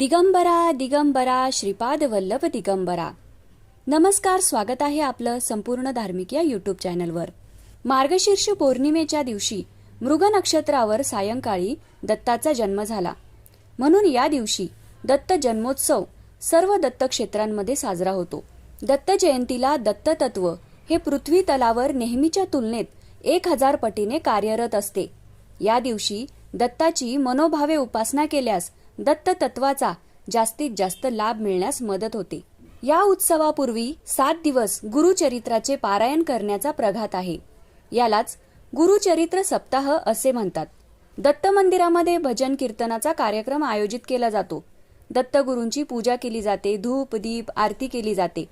दिगंबरा दिगंबरा श्रीपाद वल्लभ दिगंबरा. नमस्कार स्वागत आहे आपलं संपूर्ण धार्मिक या युट्यूब चॅनलवर. मार्गशीर्ष पौर्णिमेच्या दिवशी मृग नक्षत्रावर सायंकाळी दत्ताचा जन्म झाला. म्हणून या दिवशी दत्त जन्मोत्सव सर्व दत्त क्षेत्रांमध्ये साजरा होतो. दत्त जयंतीला दत्त तत्व हे पृथ्वी तलावर नेहमीच्या तुलनेत एक हजार पटीने कार्यरत असते. या दिवशी दत्ताची मनोभावे उपासना केल्यास दत्त तत्वाचा जास्तीत जास्त लाभ मिळण्यास मदत होते. या उत्सवापूर्वी सात दिवस गुरुचरित्राचे पारायण करण्याचा प्रघात आहे. यालाच गुरुचरित्र सप्ताह असे म्हणतात. दत्त मंदिरामध्ये भजन कीर्तनाचा कार्यक्रम आयोजित केला जातो. दत्तगुरूंची पूजा केली जाते धूप दीप आरती केली जाते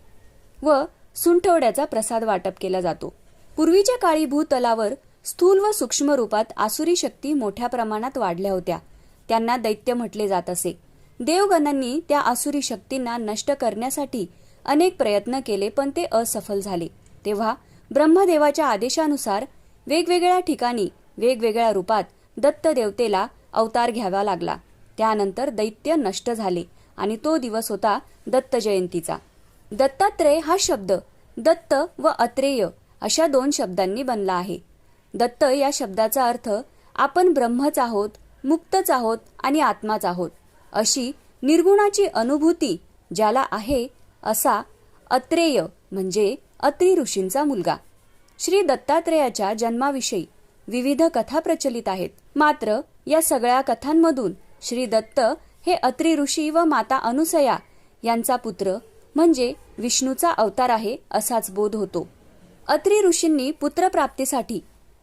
व सुंठवड्याचा प्रसाद वाटप केला जातो. पूर्वीच्या काळी भूतलावर स्थूल व सूक्ष्म रूपात आसुरी शक्ती मोठ्या प्रमाणात वाढल्या होत्या. त्यांना दैत्य म्हटले जात असे. देवगणांनी त्या आसुरी शक्तींना नष्ट करण्यासाठी अनेक प्रयत्न केले पण ते असफल झाले. तेव्हा ब्रह्मदेवाच्या आदेशानुसार वेगवेगळ्या ठिकाणी वेगवेगळ्या रूपात दत्त देवतेला अवतार घ्यावा लागला. त्यानंतर दैत्य नष्ट झाले आणि तो दिवस होता दत्त जयंतीचा दत्तात्रय हा शब्द दत्त व अत्रेय अशा दोन शब्दांनी बनला आहे. दत्त या शब्दाचा अर्थ आपण ब्रह्मच आहोत मुक्तच आहोत आणि आत्माच आहोत. अशी निर्गुणाची अनुभूती ज्याला आहे असा अत्रेय म्हणजे अत्रि ऋषींचा मुलगा. श्री दत्तात्रेयाच्या जन्माविषयी विविध कथा प्रचलित आहेत. मात्र या सगळ्या कथांमधून श्री दत्त हे अत्रि ऋषी व माता अनुसया यांचा पुत्र म्हणजे विष्णूचा अवतार आहे असाच बोध होतो. अत्रि ऋषींनी पुत्रप्राप्तीसाठी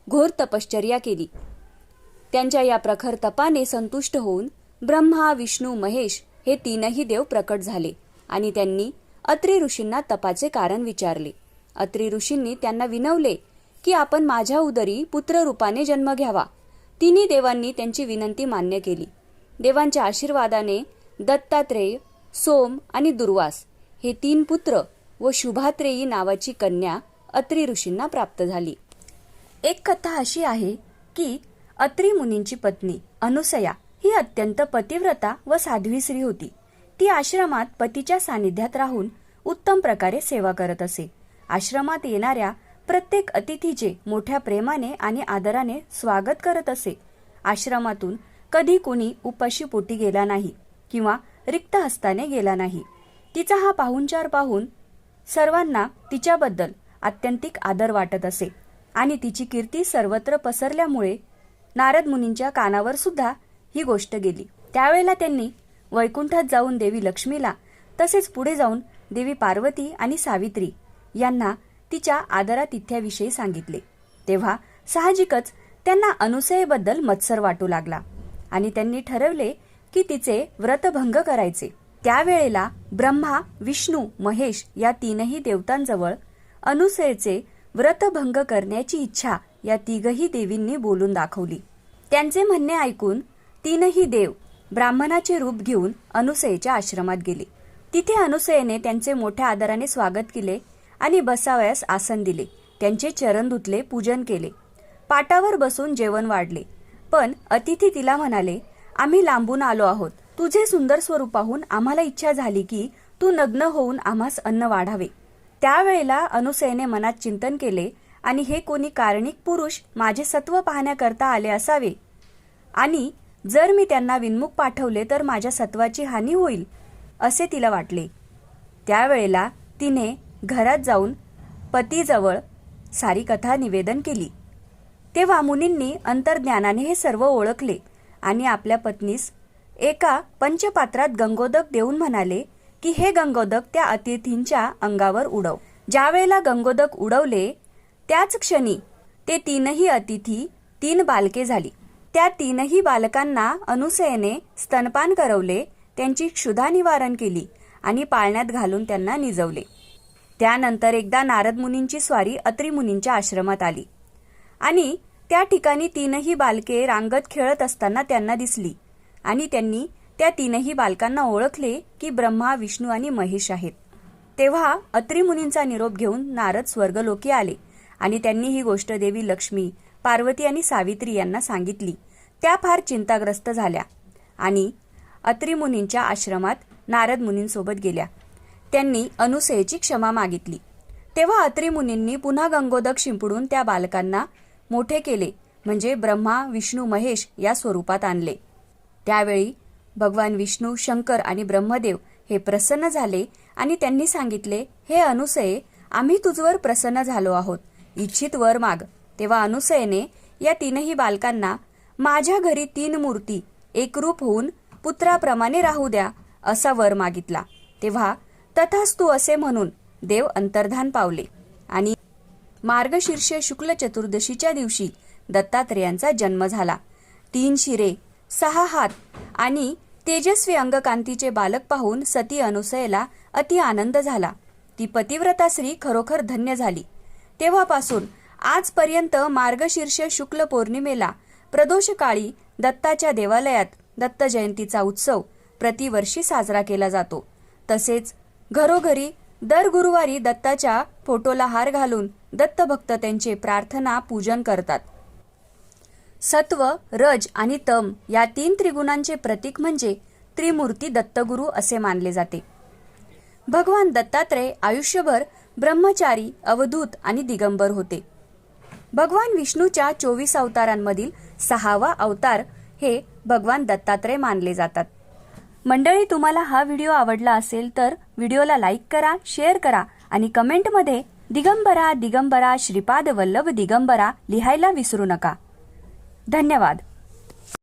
घोर तपश्चर्या केली. त्यांच्या या प्रखर तपाने संतुष्ट होऊन ब्रह्मा विष्णू महेश हे तीनही देव प्रकट झाले आणि त्यांनी अत्रि ऋषींना तपाचे कारण विचारले. अत्रि ऋषींनी त्यांना विनवले की आपण माझ्या उदरी पुत्र रूपाने जन्म घ्यावा. तिन्ही देवांनी त्यांची विनंती मान्य केली. देवांच्या आशीर्वादाने दत्तात्रेय सोम आणि दुर्वास हे तीन पुत्र व शुभात्रेयी नावाची कन्या अत्रि ऋषींना प्राप्त झाली. एक कथा अशी आहे की अत्री मुनींची पत्नी अनुसया ही अत्यंत पतिव्रता व साध्वी स्त्री होती. ती आश्रमात पतीच्या सानिध्यात राहून उत्तम प्रकारे सेवा करत असे. आश्रमात येणाऱ्या प्रत्येक अतिथीचे मोठ्या प्रेमाने आणि आदराने स्वागत करत असे. आश्रमातून कधी कोणी उपाशी पोटी गेला नाही किंवा रिक्त हस्ताने गेला नाही. तिचा हा पाहुणचार पाहून सर्वांना तिच्याबद्दल आत्यंतिक आदर वाटत असे आणि तिची कीर्ती सर्वत्र पसरल्यामुळे नारद मुनींच्या कानावर सुद्धा ही गोष्ट गेली. त्यावेळेला त्यांनी वैकुंठात जाऊन देवी लक्ष्मीला तसेच पुढे जाऊन देवी पार्वती आणि सावित्री यांना तिच्या आदरातिथ्याविषयी सांगितले. तेव्हा साहजिकच त्यांना अनुसयेबद्दल मत्सर वाटू लागला आणि त्यांनी ठरवले की तिचे व्रतभंग करायचे. त्यावेळेला ब्रह्मा विष्णू महेश या तीनही देवतांजवळ अनुसयेचे व्रतभंग करण्याची इच्छा या तिघही देवींनी बोलून दाखवली. त्यांचे म्हणणे ऐकून तीनही देव ब्राह्मणाचे रूप घेऊन अनुसयेच्या आश्रमात गेले. तिथे अनुसयेने त्यांचे मोठ्या आदराने स्वागत केले आणि बसावयास आसन दिले. त्यांचे चरण धुतले पूजन केले. पाटावर बसून जेवण वाढले. पण अतिथी तिला म्हणाले आम्ही लांबून आलो आहोत. तुझे सुंदर स्वरूप पाहून आम्हाला इच्छा झाली की तू नग्न होऊन आम्हास अन्न वाढावे. त्यावेळेला अनुसयेने मनात चिंतन केले आणि हे कोणी कारणिक पुरुष माझे सत्व पाहण्याकरता आले असावे. आणि जर मी त्यांना विनमुख पाठवले तर माझ्या सत्वाची हानी होईल असे तिला वाटले. त्यावेळेला तिने घरात जाऊन पतीजवळ सारी कथा निवेदन केली. तेव्हा मुनींनी अंतर्ज्ञानाने हे सर्व ओळखले आणि आपल्या पत्नीस एका पंचपात्रात गंगोदक देऊन म्हणाले की हे गंगोदक त्या अतिथींच्या अंगावर उडव. ज्यावेळेला गंगोदक उडवले त्याच क्षणी ते तीनही अतिथी तीन बालके झाली. त्या तीनही बालकांना अनुसयेने स्तनपान करवले त्यांची क्षुधा निवारण केली आणि पाळण्यात घालून त्यांना निजवले. त्यानंतर एकदा नारद मुनींची स्वारी अत्री मुनींच्या आश्रमात आली. आणि त्या ठिकाणी तीनही बालके रांगत खेळत असताना त्यांना दिसली आणि त्यांनी त्या तीनही बालकांना ओळखले की ब्रह्मा विष्णू आणि महेश आहेत. तेव्हा अत्री मुनींचा निरोप घेऊन नारद स्वर्गलोकी आले. आणि त्यांनी ही गोष्ट देवी लक्ष्मी पार्वती आणि सावित्री यांना सांगितली. त्या फार चिंताग्रस्त झाल्या आणि अत्री मुनींच्या आश्रमात नारद मुनींसोबत गेल्या. त्यांनी अनुसयेची क्षमा मागितली. तेव्हा अत्री मुनींनी पुन्हा गंगोदक शिंपडून त्या बालकांना मोठे केले म्हणजे ब्रह्मा विष्णू महेश या स्वरूपात आणले. त्यावेळी भगवान विष्णू शंकर आणि ब्रह्मदेव हे प्रसन्न झाले आणि त्यांनी सांगितले हे अनुसये आम्ही तुझवर प्रसन्न झालो आहोत. इच्छित वर माग. तेव्हा अनुसयेने या तीनही बालकांना माझ्या घरी तीन मूर्ती एकरूप होऊन पुत्राप्रमाणे राहू द्या असा वर मागितला. तेव्हा तथास्तू असे म्हणून देव अंतर्धान पावले आणि मार्गशीर्ष शुक्ल चतुर्दशीच्या दिवशी दत्तात्रेयांचा जन्म झाला. तीन शिरे सहा हात आणि तेजस्वी अंगकांतीचे बालक पाहून सती अनुसयेला अति आनंद झाला. ती पतिव्रता स्त्री खरोखर धन्य झाली. तेव्हापासून आजपर्यंत मार्गशीर्ष शुक्ल पौर्णिमेला प्रदोषकाळी दत्ताच्या देवालयात दत्त जयंतीचा उत्सव प्रतिवर्षी साजरा केला जातो. तसेच घरोघरी दर गुरुवारी दत्ताच्या फोटोला हार घालून दत्तभक्त त्यांचे प्रार्थना पूजन करतात. सत्व रज आणि तम या तीन त्रिगुणांचे प्रतीक म्हणजे त्रिमूर्ती दत्तगुरु असे मानले जाते. भगवान दत्तात्रय आयुष्यभर ब्रह्मचारी अवधूत आणि दिगंबर होते. भगवान विष्णूच्या चोवीस अवतारांमधील सहावा अवतार हे भगवान दत्तात्रय मानले जातात. मंडळी तुम्हाला हा व्हिडिओ आवडला असेल तर व्हिडिओला लाईक करा शेअर करा आणि कमेंटमध्ये दिगंबरा दिगंबरा श्रीपाद वल्लभ दिगंबरा लिहायला विसरू नका. धन्यवाद.